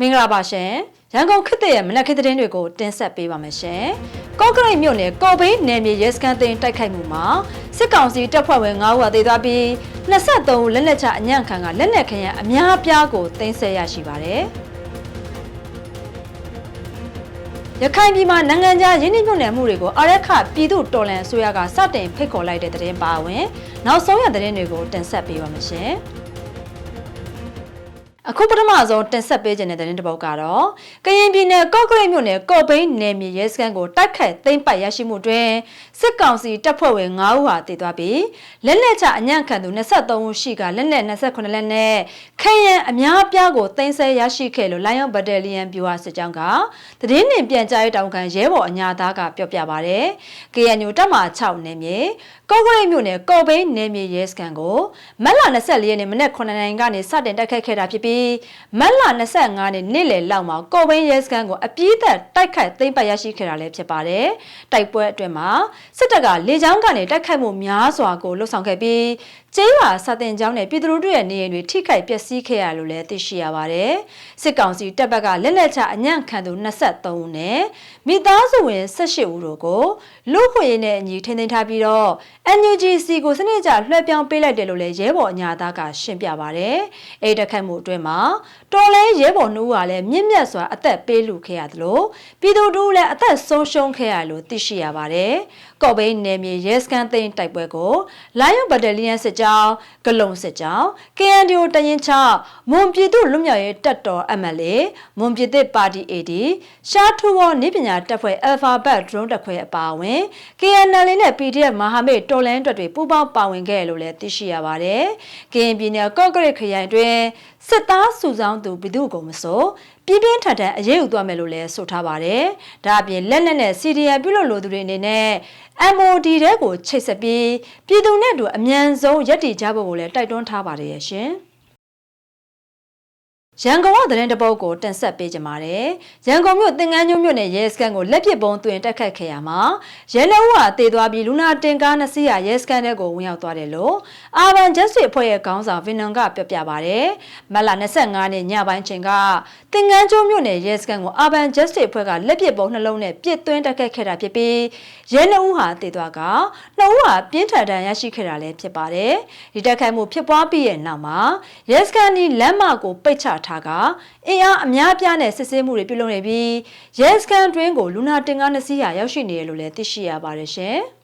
မင်္ဂလာပါရှင်ရန်ကုန်ခေတ်သစ်ရဲ့မနက်ခင်းသတင်းတွေကိုတင်ဆက်ပေးပါမယ်ရှင်ကော့ကရိတ်မြို့နယ်ကော်ဘိန်းနယ်မြေရဲစခန်းသိမ်းတိုက်ခိုက်မှုမှာစစ်ကောင်စီတပ်ဖွဲ့ဝင်9ဦးဟာသေသွားပြီး23ဦးလက်နက်ချအညံ့ခံကလက်နက်ခရံအများအပြားကိုသိမ်းဆည်းရရှိပါတယ်ရခိုင်ပြည်မှာနိုင်ငံခြားရင်းနှီးမြှုပ်နှံမှုတွေကိုအရက်ခပြည်သူတော်လှန်အစိုးရကစတင်ဖိတ်ခေါ်လိုက်တဲ့သတင်းပါဝင်နောက်ဆုံးရသတင်းတွေကိုတင်ဆက်ပေးပါမယ်ရှင်။ အခုပထမဆုံးတင်ဆက်ပေးခြင်းတဲ့တဲ့တစ်ပုဒ်ကတော့ကရင်ပြည်နယ်ကော့ကရိတ်မြို့နယ်ကော့ဘိန်းနယ်မြေရဲစခန်းကိုတိုက်ခိုက်သိမ်းပိုက်ရရှိမှုတွင် စစ်ကောင်စီတပ်ဖွဲ့ဝင်9ဦးဟာတည်သွားပြီးလက်လက်ချအညံ့ခံသူ23ဦးရှိကလက်လက်28လက်နဲ့ခရန်အများအပြားကိုသိမ်းဆည်းရရှိခဲ့လို့ Lion Battalion ပြူဟာစစ်ကြောင်းကတည်င်းနှင်ပြန်ကြားရေးတောင်ခံရဲဘော်အညာသားကပြောပြပါဗျ။ KNU တပ်မ6နယ်မြေကော့ကရိတ်မြို့နယ်ကော့ဘိန်းနယ်မြေရဲစခန်းကိုမက်လ24ရက်နေ့မနက်9:00နာရီကနေစတင်တိုက်ခိုက်ခဲ့တာဖြစ်ပြီးမက်လ25ရက်နေ့နေ့လယ်လောက်မှာကော့ဘိန်းရဲစခန်းကိုအပြည့်သက်တိုက်ခိုက်သိမ်းပိုက်ရရှိခဲ့တာလည်းဖြစ်ပါတယ်။တိုက်ပွဲအတွင်းမှာစစ်တပ်ကလေကြောင်းကနေတိုက်ခိုက်မှုများစွာကိုလှုပ်ဆောင်ခဲ့ပြီးကျေးရွာစာတင်ကျောင်းနဲ့ပြည်သူတို့ရဲ့နေအိမ်တွေထိခိုက်ပျက်စီးခဲ့ရလို့လည်းသိရှိရပါတယ်။စစ်ကောင်စီတပ်ဘက်ကလက်လက်ချအညံ့ခံသူ23ဦးနဲ့မိသားစုဝင်18ဦးတို့ကိုလူခွေရင်းနဲ့အညီထိန်းသိမ်းထားပြီးတော့ NUGC ကိုစနစ်ကျလွှဲပြောင်းပေးလိုက်တယ်လို့လည်းရဲဘော်အညာသားကရှင်းပြပါတယ်။အဲဒီတက်ခတ်မှုအတွင်းမှာတော်လဲရဲဘော်နှုတ်ကလည်းမြင့်မြတ်စွာအသက်ပေးလူခဲ့ရသလိုပြည်သူတို့လည်းအသက်ဆုံးရှုံးခဲ့ရလို့သိရှိရပါတယ်။ကော့ဘိန်းနယ်မြေရဲစခန်းသိမ်းတိုက်ပွဲကို Lion Battalion စစ်ကြောင်းဂလုံစစ်ကြောင်း KNDO တရင်ချမွန်ပြည်သူလွတ်မြောက်ရေးတပ်တော် MLA မွန်ပြည်သစ်ပါတီ AD ရှားထူဝေါ်နေပညာတပ်ဖွဲ့ Alphabet Drone တပ်ခွဲအပါအဝင် KNL နဲ့ PDF မဟာမိတ်တော်လန်တပ်တွေပူးပေါင်းပါဝင်ခဲ့လို့လည်းသိရှိရပါတယ်။ KN ပြည်နယ်ကော့ကရိတ်ခရိုင်တွင်စစ်သားစုဆောင်းသူဘိသူကိုမစိုး ပြင်းပြင်းထန်ထန်အရေးယူသွားမယ်လို့လည်းဆိုထားပါတယ်။ဒါအပြင်လက်နက်နဲ့ CDN ပြုလုပ်လိုသူတွေအနေနဲ့ MOD တဲ့ကိုချိတ်ဆက်ပြီးပြည်သူနဲ့အတူအမြန်ဆုံးရပ်တည်ကြဖို့ကိုလည်းတိုက်တွန်းထားပါတယ်ရှင်။ ရန်ကုန်ကသတင်းတပုတ်ကိုတင်ဆက်ပေးကြပါမယ်။ရန်ကုန်မြို့သင်္ကန်းညွန့်မြို့နယ်ရဲစခန်းကိုလက်ပစ်ပုံးသွင်းတက်ခတ်ခဲ့ရမှာရဲနှုတ်ဟာတည်သွားပြီးလူနာတင်ကားနှစ်စီးဟာရဲစခန်းထဲကိုဝင်ရောက်သွားတယ်လို့အာဘန်ဂျက်စစ်အဖွဲ့ရဲ့ခေါင်းဆောင်ဗင်နန်ကပြောပြပါဗျ။မလ25နှစ်ညပိုင်းချိန်ကသင်္ကန်းကျွန်းမြို့နယ်ရဲစခန်းကိုအာဘန်ဂျက်စစ်အဖွဲ့ကလက်ပစ်ပုံးနှလုံးနဲ့ပစ်သွင်းတက်ခတ်ခဲ့တာဖြစ်ပြီးရဲနှုတ်ဟာတည်သွားကနှစ်ဦးဟာပြင်းထန်ဒဏ်ရရှိခဲ့တာလည်းဖြစ်ပါတယ်။ဒီတက်ခတ်မှုဖြစ်ပွားပြီးရဲ့နောက်မှာရဲစခန်းဒီလမ်းမကိုပိတ်ချထားကအင်အားအများပြားနဲ့စစ်ဆေးမှုတွေပြုလုပ်နေပြီးရဲစခန်းတွင်းကိုလူနာတင်ကားနှစ်စီးဟာရောက်ရှိနေတယ်လို့လည်းသိရှိရပါတယ်ရှင်။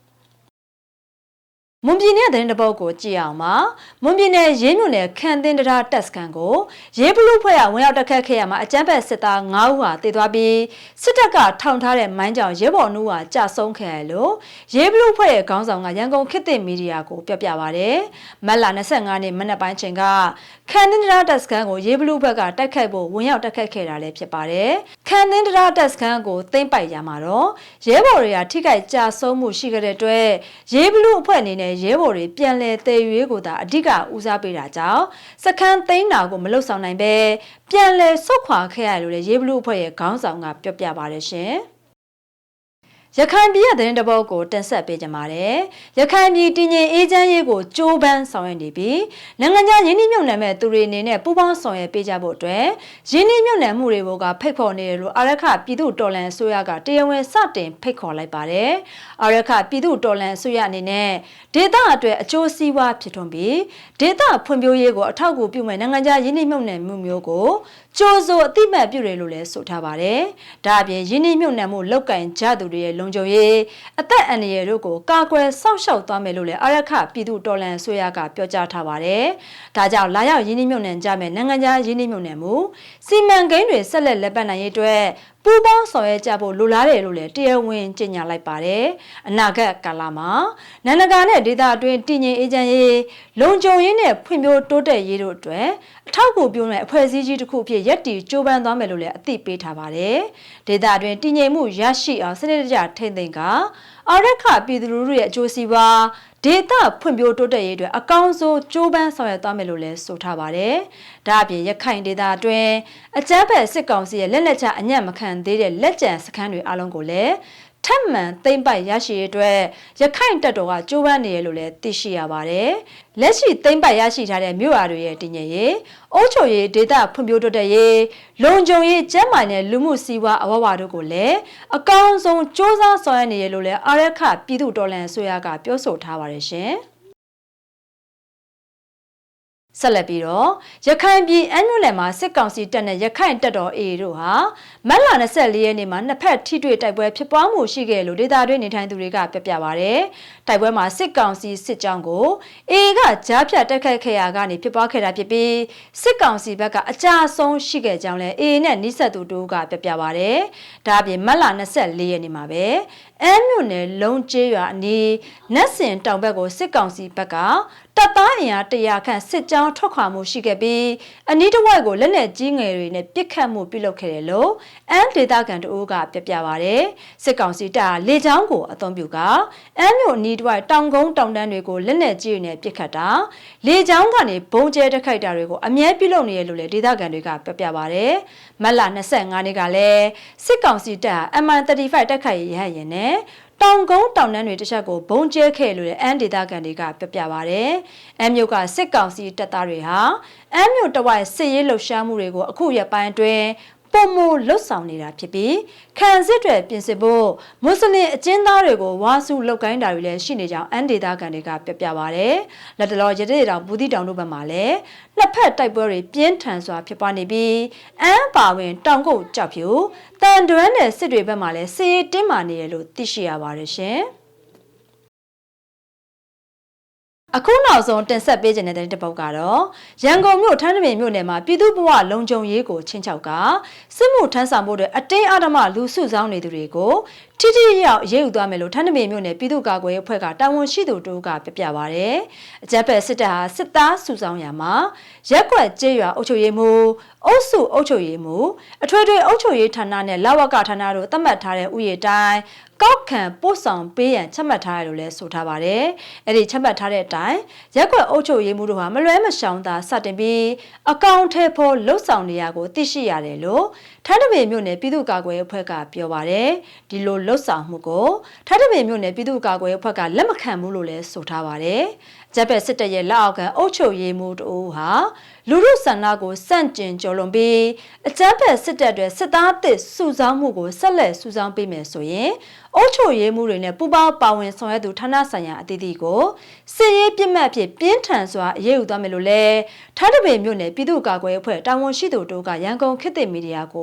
မွန်ပြည်နယ်သတင်းတပုတ်ကိုကြည့်အောင်ပါမွန်ပြည်နယ်ရေးမြို့နယ်ခန်တင်တရာတက်စကန်ကိုရေးဘလူးဖွဲ့ကဝင်ရောက်တက်ခတ်ခဲ့ရမှာအကြမ်းဖက်စစ်သား9ဦးဟာတည်သွားပြီးစစ်တပ်ကထောင်ထားတဲ့မိုင်းကြောင်ရဲဘော်နှူးဟာကြာဆုံးခဲ့ရလို့ရေးဘလူးဖွဲ့ရဲ့ခေါင်းဆောင်ကရန်ကုန်ခေတ်သစ်မီဒီယာကိုပြပြပါဗျ။မက်လာ25နှစ်မနက်ပိုင်းချိန်ကခန်တင်တရာတက်စကန်ကိုရေးဘလူးဘက်ကတိုက်ခိုက်ဖို့ဝင်ရောက်တက်ခတ်ခဲ့တာလည်းဖြစ်ပါတယ်။ခန်တင်တရာတက်စကန်ကိုသိမ့်ပိုက်ရမှာတော့ရဲဘော်တွေကထိခိုက်ကြာဆုံးမှုရှိခဲ့တဲ့အတွက်ရေးဘလူးအဖွဲ့အနေနဲ့ရဲဘော်တွေပြန်လည်တည်ရွေးကိုသာအဓိကဦးစားပေးတာကြောင့်စခန်းသိမ်းတာကိုမလုပ်ဆောင်နိုင်ပဲပြန်လည်ဆုတ်ခွာခဲ့ရလို့လေရေးဘလူးအဖွဲ့ရဲ့ခေါင်းဆောင်ကပြောပြပါတယ်ရှင်။ ရခိုင်ပြည်ရဲ့သတင်းတပုတ်ကိုတင်ဆက်ပေးကြပါမယ်။ရခိုင်ပြည်တည်ငြိမ်အေးချမ်းရေးကိုကြိုးပမ်းဆောင်ရွက်နေပြီးနိုင်ငံခြားရင်းနှီးမြှုပ်နှံမဲ့သူတွေအနေနဲ့ပူးပေါင်းဆောင်ရွက်ပေးကြဖို့အတွက်ရင်းနှီးမြှုပ်နှံမှုတွေကိုကဖိတ်ခေါ်နေတယ်လို့အာရခပြည်သူတော်လှန်အစိုးရကတရားဝင်စတင်ဖိတ်ခေါ်လိုက်ပါတယ်။အာရခပြည်သူတော်လှန်အစိုးရအနေနဲ့ဒေသအတွက်အကျိုးစီးပွားဖြစ်ထွန်းပြီးဒေသဖွံ့ဖြိုးရေးကိုအထောက်အကူပြုမဲ့နိုင်ငံခြားရင်းနှီးမြှုပ်နှံမှုမျိုးကိုကြိုးစိုးအတိမတ်ပြုတယ်လို့လည်းဆိုထားပါတယ်။ဒါအပြင်ရင်းနှီးမြှုပ်နှံမှုလောက်ကင်ကြသူတွေရဲ့လုံခြုံရေးအသက်အန္တရာယ်တို့ကိုကာကွယ်စောင့်ရှောက်သွားမယ်လို့လည်းအာရခပြည်သူတော်လှန်ဆွေးရကပြောကြားထားပါတယ်။ဒါကြောင့်လာရောက်ရင်းနှီးမြှုပ်နှံကြမဲ့နိုင်ငံခြားရင်းနှီးမြှုပ်နှံမှုစီမံကိန်းတွေဆက်လက်လက်ပတ်နိုင်ရေးအတွက်ပူးပေါင်းဆောင်ရွက်ကြဖို့လိုလားတယ်လို့လည်းတရားဝင်ကြေညာလိုက်ပါတယ်။အနာဂတ်ကာလမှာနိုင်ငံတကာနဲ့ဒေသအတွင်းတည်ငြိမ်အေးချမ်းရေးလုံခြုံရေးနဲ့ဖွံ့ဖြိုးတိုးတက်ရေးတို့အတွက်အထောက်အကူပြုမဲ့အဖွဲ့အစည်းကြီးတစ်ခုဖြစ်ရပ်တည်ကြိုးပမ်းသွားမယ်လို့လည်းအသိပေးထားပါတယ်။ဒေသအတွင်းတည်ငြိမ်မှုရရှိအောင်စနစ်တကျထိန်းသိမ်းက အာရခပြည်သူလူထုရဲ့အကျိုးစီးပွားဒေတာဖွံ့ဖြိုးတိုးတက်ရေးအတွက်အကောင်းဆုံးကြိုးပမ်းဆောင်ရွက်သွားမယ်လို့လည်းဆိုထားပါတယ်။ဒါအပြင်ရခိုင်ဒေသအတွင်းအကြမ်းဖက်စစ်ကောင်စီရဲ့လက်လက်ချအညံ့မခံသေးတဲ့လက်ကျန်စခန်းတွေအလုံးကိုလည်း ထပ်မံသိမ့်ပိုက်ရရှိရေးအတွက်ရခိုင်တပ်တော်ကကြိုးပမ်းနေရလို့လည်းသိရှိရပါတယ်။လက်ရှိသိမ့်ပိုက်ရရှိထားတဲ့မြို့အားတွေရဲ့တည်ငြိမ်ရေးအုပ်ချုပ်ရေးဒေသဖွံ့ဖြိုးတိုးတက်ရေးလုံခြုံရေးကျန်းမာရေးနဲ့လူမှုစီးပွားအဝဝတို့ကိုလည်းအကောင်းဆုံးစ조사ဆောင်ရွက်နေရလို့လည်းအာရခပြည်သူတော်လှန်ဆိုရကပြောဆိုထားပါတယ်ရှင်။ ဆက်လက်ပြီးတော့ရခိုင်ပြည်အန်နူလယ်မှာစစ်ကောင်စီတပ်နဲ့ရခိုင်တပ်တော် AA တို့ဟာမတ်လ24ရက်နေ့မှာနှစ်ဖက်ထိတွေ့တိုက်ပွဲဖြစ်ပွားမှုရှိခဲ့လို့ဒေသတွင်းနေထိုင်သူတွေကပြပြပါဗျ။တိုက်ပွဲမှာစစ်ကောင်စီစစ်ကြောင်းကို AA ကကြားဖြတ်တိုက်ခိုက်ခဲ့ရာကနေဖြစ်ပွားခဲ့တာဖြစ်ပြီးစစ်ကောင်စီဘက်ကအကြအဆုံးရှိခဲ့ကြောင်းလည်း AA နဲ့နှိဆက်သူတို့ကပြပြပါဗျ။ဒါအပြင်မတ်လ24ရက်နေ့မှာပဲအမ်းမြို့နယ်လုံကျေးရွာအနီးနတ်စင်တောင်ဘက်ကိုစစ်ကောင်စီဘက်ကတပ်သားအင်အား100ခန့်စစ်ကြောင်းထွက်ခွာမှုရှိခဲ့ပြီးအနီးတစ်ဝိုက်ကိုလက်နက်ကြီးငယ်တွေနဲ့ပစ်ခတ်မှုပြုလုပ်ခဲ့တယ်လို့အမ်းဒေသခံတို့ကပြပြပါဗျ။စစ်ကောင်စီတပ်လေကြောင်းကိုအသုံးပြုကအမ်းမြို့အနီးတစ်ဝိုက်တောင်ကုန်းတောင်တန်းတွေကိုလက်နက်ကြီးတွေနဲ့ပစ်ခတ်တာလေကြောင်းကနေဘုံကျဲတက်ခိုက်တာတွေကိုအမြဲပြုလုပ်နေရလို့လေဒေသခံတွေကပြပြပါဗျ။မတ်လ25နှစ်ကလည်းစစ်ကောင်စီတပ် MN35 တက်ခိုက်ရဟရင်နဲ့ တောင်ကုန်းတောင်တန်းတွေတစ်ချက်ကိုဘုံကျဲခဲ့လို့အန်ဒေတာကန်တွေကပြပြပါဗျ။အန်မြို့ကစစ်ကောင်စီတပ်သားတွေဟာအန်မြို့တဝိုက်စစ်ရေးလှုပ်ရှားမှုတွေကိုအခုရက်ပိုင်းအတွင်း ပုံမလွတ်ဆောင်နေတာဖြစ်ပြီးခံစစ်တွေပြင်ဆင်ဖို့မွတ်စလင်အကျဉ်းသားတွေကိုဝါစုလောက်ကိုင်းတာတွေလည်းရှိနေကြောင်းအန်ဒေတာကန်တွေကပြပြပါဗျ။လက်တလောရတဲ့တောင်ဘူးတီတောင်တို့ဘက်မှာလည်းနှစ်ဖက်တိုက်ပွဲတွေပြင်းထန်စွာဖြစ်ပွားနေပြီးအန်ပါဝင်တောင်ကုတ်ကြောက်ဖြူတန်တွန်းတဲ့စစ်တွေဘက်မှာလည်းစီးတင်းမာနေရလို့သိရှိရပါတယ်ရှင်။ အခုနောက်ဆုံးတင်ဆက်ပေးခြင်းတဲ့တဲ့ပုတ်ကတော့ရန်ကုန်မြို့ထန်းတပင်မြို့နယ်မှာပြည်သူ့ဘဝလုံခြုံရေးကိုချင်းချောက်ကစစ်မှုထမ်းဆောင်မှုတွေအတင်းအဓမ္မလူစုဆောင်းနေသူတွေကိုထိထိရောက်ရေးယူသွားမယ်လို့ထန်းတပင်မြို့နယ်ပြည်သူ့ကာကွယ်ရေးအဖွဲ့ကတာဝန်ရှိသူတို့ကပြပြပါဗျ။အကြက်ဖက်စစ်တပ်ဟာစစ်သားစုဆောင်းရမှာရက်ွက်ကျေးရွာအုပ်ချုပ်ရေးမှူးအုပ်စုအုပ်ချုပ်ရေးမှူးအထွေထွေအုပ်ချုပ်ရေးဌာနနဲ့လဝကဌာနတို့သတ်မှတ်ထားတဲ့ဥယျာဉ်တိုင်းကောက်ခံပို့ဆောင်ပေးရန်ချက်မှတ်ထားရလို့လည်းဆိုထားပါတယ်။အဲ့ဒီချက်မှတ်ထားတဲ့အတိုင်းရက်ွက်အုပ်ချုပ်ရေးမှူးတို့ဟာမလွဲမရှောင်သာစတင်ပြီးအကောင့်ထဲဖို့လှုပ်ဆောင်နေရကိုသိရှိရတယ်လို့ ထန်းတပင်မြို့နယ်ပြည်သူ့ကာကွယ်ရေးအဖွဲ့ကပြောပါတယ်။ဒီလိုလှုပ်ဆောင်မှုကိုထန်းတပင်မြို့နယ်ပြည်သူ့ကာကွယ်ရေးအဖွဲ့ကလက်မခံဘူးလို့လည်းဆိုထားပါတယ်။ဂျပက်စစ်တပ်ရဲ့လက်အောက်ခံအုပ်ချုပ်ရေးမှူးတို့ဟာလူမှုဆန္ဒကိုစန့်ကျင်ကြော်လွန်ပြီးအကြမ်းဖက်စစ်တပ်တွေစစ်သားအသစ်စုဆောင်းမှုကိုဆက်လက်စုဆောင်းပေးမယ်ဆိုရင်အုပ်ချုပ်ရေးမှုတွေနဲ့ပူးပေါင်းပါဝင်ဆောင်ရွက်သူဌာနဆိုင်ရာအသီးသီးကိုစစ်ရေးပြစ်မှတ်ဖြစ်ပြင်းထန်စွာအရေးယူသွားမယ်လို့လည်းထားတပင်မြို့နယ်ပြည်သူ့ကာကွယ်ရေးအဖွဲ့တာဝန်ရှိသူတို့ကရန်ကုန်ခေတ်သစ်မီဒီယာကို